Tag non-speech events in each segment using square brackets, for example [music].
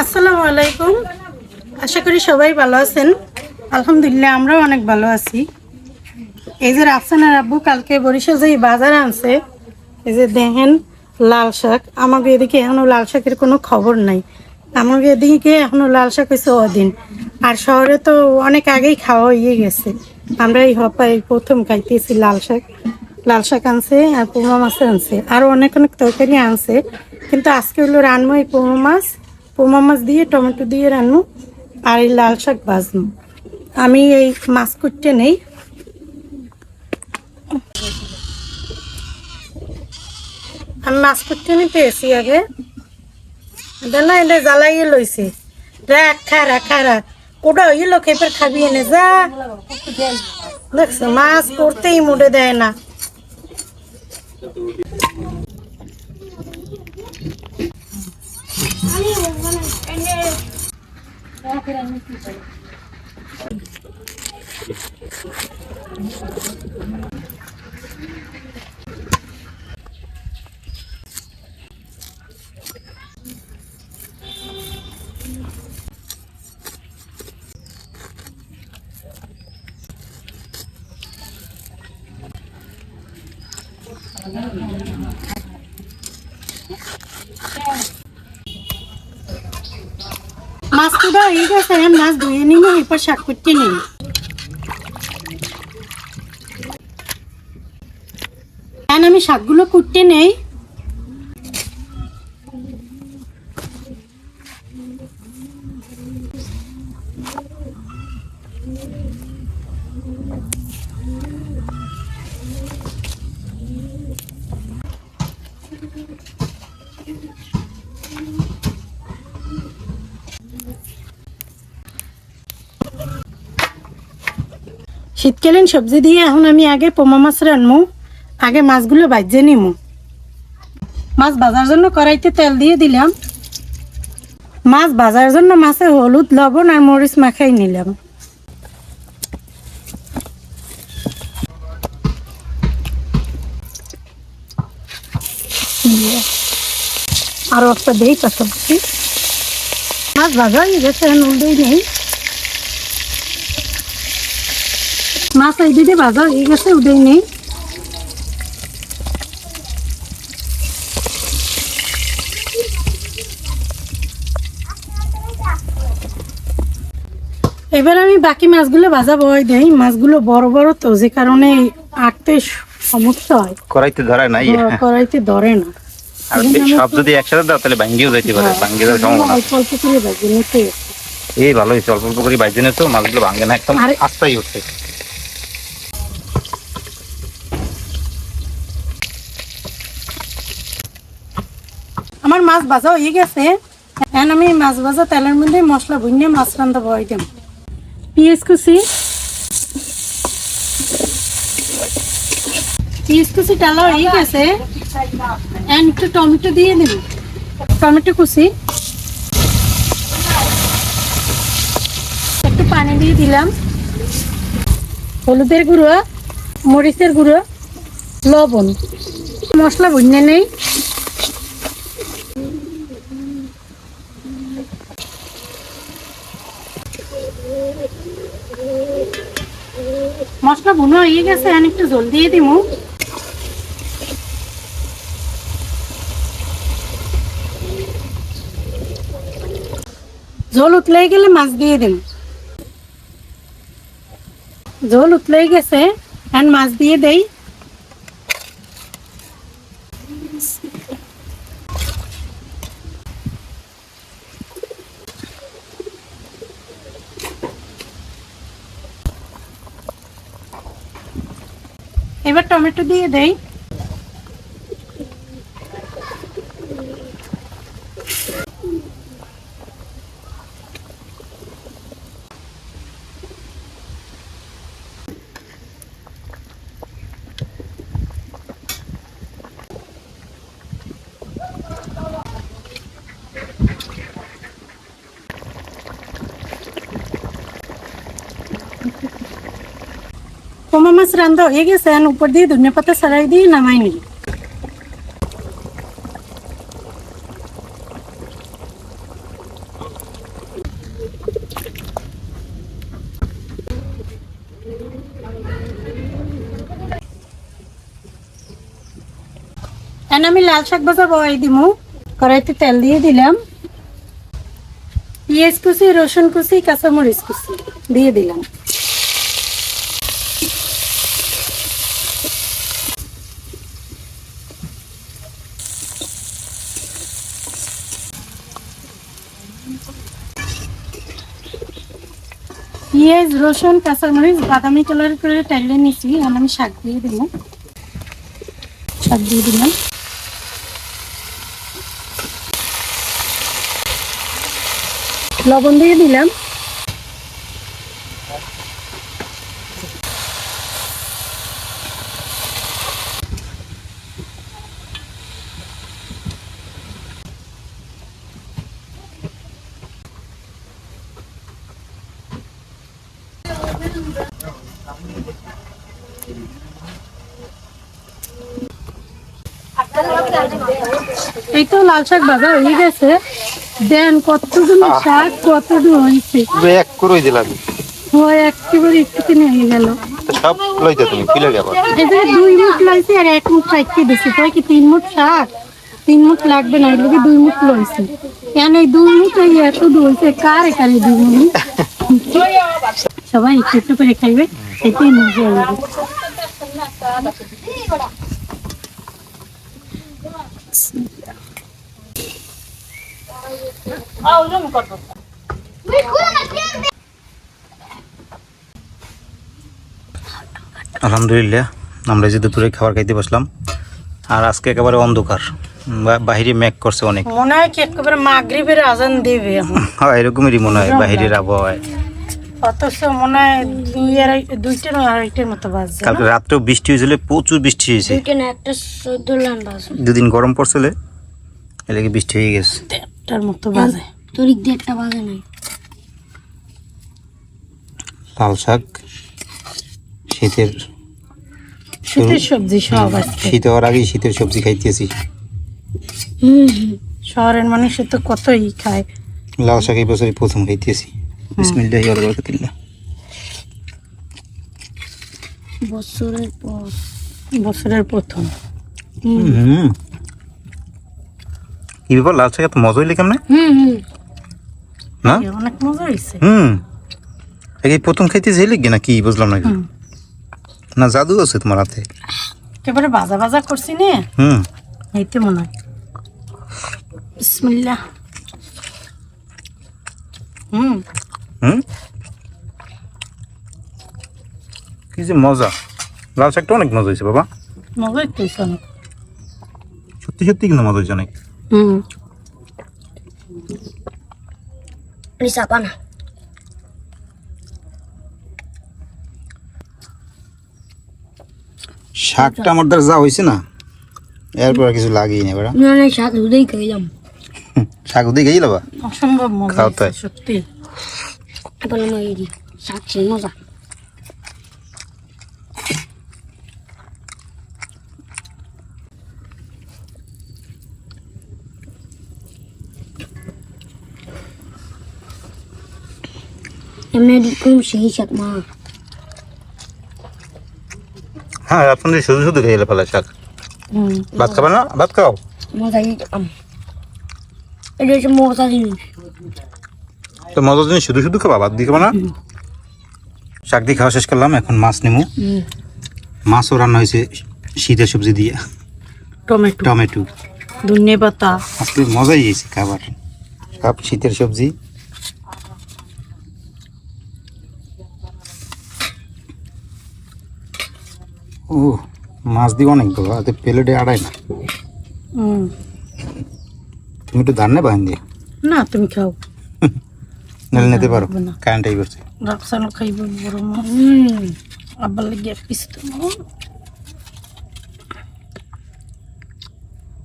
আসসালামু আলাইকুম। আশা করি সবাই ভালো আছেন। আলহামদুলিল্লাহ, আমরাও অনেক ভালো আছি। এই যে রাফসানার আব্বু কালকে বরিশাল যে বাজার আনছে, এই যে দেখেন লাল শাক। আমাকে এদিকে এখনও লাল শাকের কোনো খবর নাই। আমাকে এদিকে এখনও লাল শাক হয়েছে অদিন। আর শহরে তো অনেক আগেই খাওয়া হয়ে গেছে। আমরা এই হপাই প্রথম খাইতেছি লাল শাক। লাল শাক আনছে আর পোমা মাছ আনছে। আরও অনেক অনেক তরকারি আনছে। কিন্তু আজকে হলো রানবো এই পোমা মাছ। পোমা মাছ দিয়ে টমেটো দিয়ে রান্নু আর এই লাল শাক ভাজনু। আমি এই মাছ কুটতে নেই। আমি মাছ নিতে এসি আগে। না এটা জ্বালাইয়ে লইছে। রাখ খারা খারা ওটা ওই লোক এবার খাবি এনে, যা। দেখছ, মাছ করতেই মুড়ে দেয় না। মাছ তো দাও এই গেছে মাছ ধুয়ে নিব এরপর শাক করতে নেই আমি শাকগুলো কুটতে নেই। শীতকালীন সবজি দিয়ে এখন আমি আগে পোমা মাছ রান্নু আগে মাছগুলো বাজে নিমু। মাছ ভাজার জন্য কড়াইতে তেল দিয়ে দিলাম। মাছ ভাজার জন্য মাছে হলুদ, লবণ আর মরিচ মাখাই নিলাম। আরও একটা দেই পাশাপাশি মাছ ভাজা হয়ে গেছে নুন দেই নেই। মাছ এই দিকে ভাজা হয়ে গেছে উদয় নেই। এবার আমি বাকি মাছগুলো ভাজা বয় দেই। মাছগুলো বড় বড় তো যে কারণে আটতে সমস্যা হয়। করাইতে ধরায় নাই। বড় কড়াইতে ধরে না। আর বেশ সব যদি একসাথে দাও তাহলে ভাঙ্গিও যাইতে পারে। ভাঙ্গি যাওয়ার সম্ভাবনা অল্প অল্প করে ভাজি নিতে এই ভালো হয়েছে অল্প অল্প করে বাইজে তো মাছগুলো ভাঙ্গে না একদম আস্তাই উঠছে। আমার মাছ ভাজা হয়ে গেছে। এখন আমি মাছ ভাজা তেলের মধ্যে মশলা ভুনিয়ে মাছ রান্না বয় দেব পেঁয়াজ কুচি। পেঁয়াজ কুচি ডালা হয়ে গেছে। এখন একটু টমেটো দিয়ে দেব? টমেটো কুচি। একটু পানি দিয়ে দিলাম। হলুদের গুঁড়ো, মরিচের গুঁড়ো, লবণ। মশলা ভুনিয়ে নেই। মশলা ভুনো হয়ে গেছে আমি একটু জল দিয়ে দিব। জল উতলাই গেলে মাছ দিয়ে দিন জল উতলাই গেছে এখন মাছ দিয়ে দেই এবার টমেটো দিয়ে দেই পোমা মাছ রান্ধা হয়ে গেছে উপর দিয়ে ধনিয়া পাতা ছাড়াই দিয়ে নামাই নিবি এখন আমি লাল শাক ভাজা বয়াই দিমু কড়াইতে তেল দিয়ে দিলাম পেঁয়াজ কুচি রসুন কুচি কাঁচামরিচ কুচি দিয়ে দিলাম পেঁয়াজ রসুন, কাঁচামরিচ, বাদামি কালার করে টাইলে নিয়েছি এখন আমি শাক দিয়ে দিলাম শাক দিয়ে দিলাম লবণ দিয়ে দিলাম। এই তো লাল শাক ভাজা হয়ে গেছে। দেন কতগুলো শাক কতগুলো হয়েছে? এক করে দিলাম। হয় একেবারে একটু হয়ে গেল। সব লইতে তুমি কি লাগে আবার এই যে দুই মুঠ লাইছে আর এক মুঠ রাখতে দিছি। তাই কি তিন মুঠ শাক? তিন মুঠ লাগবে না দুই মুঠ লইছে। কেন এই দুই মুঠ এই এত দইছে কার এখানে দুই মুঠ [laughs] সবাই একটু একটু করে খাইবে এটাই মজা হবে। আলহামদুলিল্লাহ আমরা যে দুপুরে খাবার খাইতে বসলাম আর আজকে একেবারে অন্ধকার। বা- বাহিরে মেঘ করছে অনেক। মনে হয় কি একেবারে মাগরিবের আজান দেবে এখন। হ্যাঁ এরকমই মনে হয় বাহিরের আবহাওয়ায়। অথচ মনে হয় দুই আড়াই দুইটা নয় আড়াইটার মতো বাজছে কালকে রাত্রেও বৃষ্টি হয়েছিল প্রচুর বৃষ্টি হয়েছে। এখানে একটা চোদ্দ বাজে দুদিন গরম পড়ছিল এলাকে বৃষ্টি হয়ে গেছে। দেড়টার মতো বাজে। একটা বাজে নাই। লাল শাক শীতের শীতের সবজি সব আজকে শীত হওয়ার আগেই শীতের সবজি খাইতেছি। হুম হুম। শহরের মানুষের তো কতই খায়। লাল শাক এই বছরই প্রথম খাইতেছি। বিসমিল্লাহি ওয়া বারাকাতুল্লাহ। বছরের পর। বছরের প্রথম। হুম। কি ব্যাপার লাল শাক এত মজা হইলে কেমনে? হুম হুম। না? অনেক মজা হয়েছে হুম। এই প্রথম খাইতেছি হইলে কি না কি বুঝলাম না। না জাদু আছে তোমার হাতে? একেবারে ভাজা ভাজা করছি নে। হুম। এইতে মনে হয়। বিসমিল্লাহ। হুম। হুম? কি যে মজা। লাল শাকটা অনেক মজা হয়েছে বাবা। মজা একটু হয়েছে অনেক। সত্যি সত্যি কিন্তু মজা হয়েছে অনেক। হুম। শাকটা আমার দ্বারা যা হয়েছে না এরপর কিছু লাগিয়ে না এবার না না সাথে দুধেই খাইলাম। শাক গেছিল বা অসম্ভব মজা সত্যি। এখন আমার এই দি শাক সেই মজা এমনি এরকম সেই শাক মা হ্যাঁ আপনাদের শুধু শুধু খেয়ে ফেলা শাক হুম ভাত খাবে না ভাত খাও মজা দিতাম এটা হচ্ছে মজা জিনিস তো মজার জিনিস শুধু শুধু খাবা দিয়ে খাবা না। শাক দিয়ে খাওয়া শেষ করলাম এখন মাছ নেব মাছও রান্না হয়েছে শীতের সবজি দিয়ে। টমেটো। টমেটো। ধনে পাতা। আজকে মজাই হয়েছে খাবার। সব শীতের সবজি। ও মাছ দিয়ে অনেক বাবা এতে প্লেটে আড়াই না। তুমি একটু ধান নেবা দিয়ে না তুমি খাও। নিতে পারো। করছে রাখসানো খাইব বড়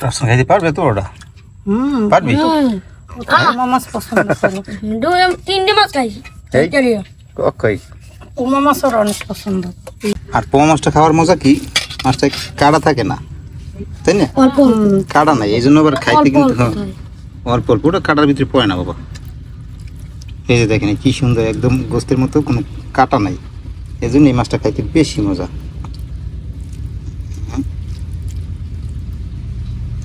তার খাইতে পারবে তো ওটা? হুম। পারবি? পছন্দ করে। দুই তিনটে মাছ খাইছি ওমা মাছ ওর অনেক পছন্দ। আর পোয়া মাছটা খাওয়ার মজা কি? মাছটা কাটা থাকে না। তাই না? কাটা নাই এই জন্য আবার খাইতে কিন্তু অল্প অল্প অল্প। ওটা কাটার ভিতরে পড়ে না বাবা। এই যে দেখেন কি সুন্দর একদম গোস্তের মতো কোনো কাটা নাই। এই জন্য এই মাছটা খাইতে বেশি মজা।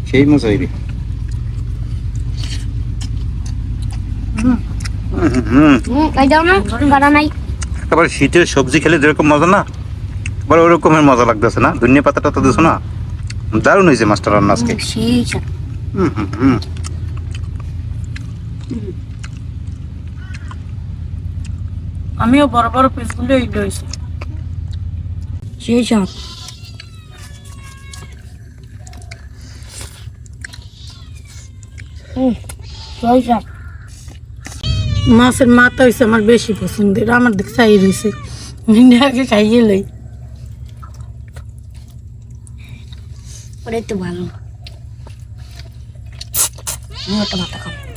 সেই মজা হইবে। আবার শীতের সবজি খেলে যেরকম মজা না আবার ওরকমের মজা লাগতেছে না। ধনিয়া পাতাটা তো দিছো না? দারুণ হয়েছে মাছটা রান্না আজকে। হুম হুম। আমিও বড় বড় পিসগুলো এই লইছি। সেই স্বাদ মাছের মাথা হয়েছে আমার বেশি পছন্দের আমার দিক চাই রয়েছে আগে খাইয়ে লই। ওটাই তো ভালো। মাথা খাব।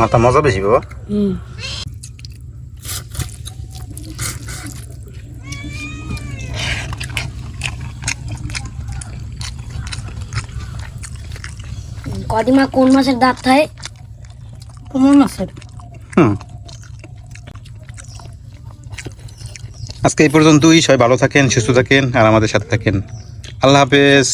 মাথা মজা বেশি বাবা। কদিমা কোন মাছের দাঁত থাকে মাছের। হুম। আজকে এই পর্যন্তই। সবাই ভালো থাকেন সুস্থ থাকেন আর আমাদের সাথে থাকেন। আল্লাহ হাফেজ।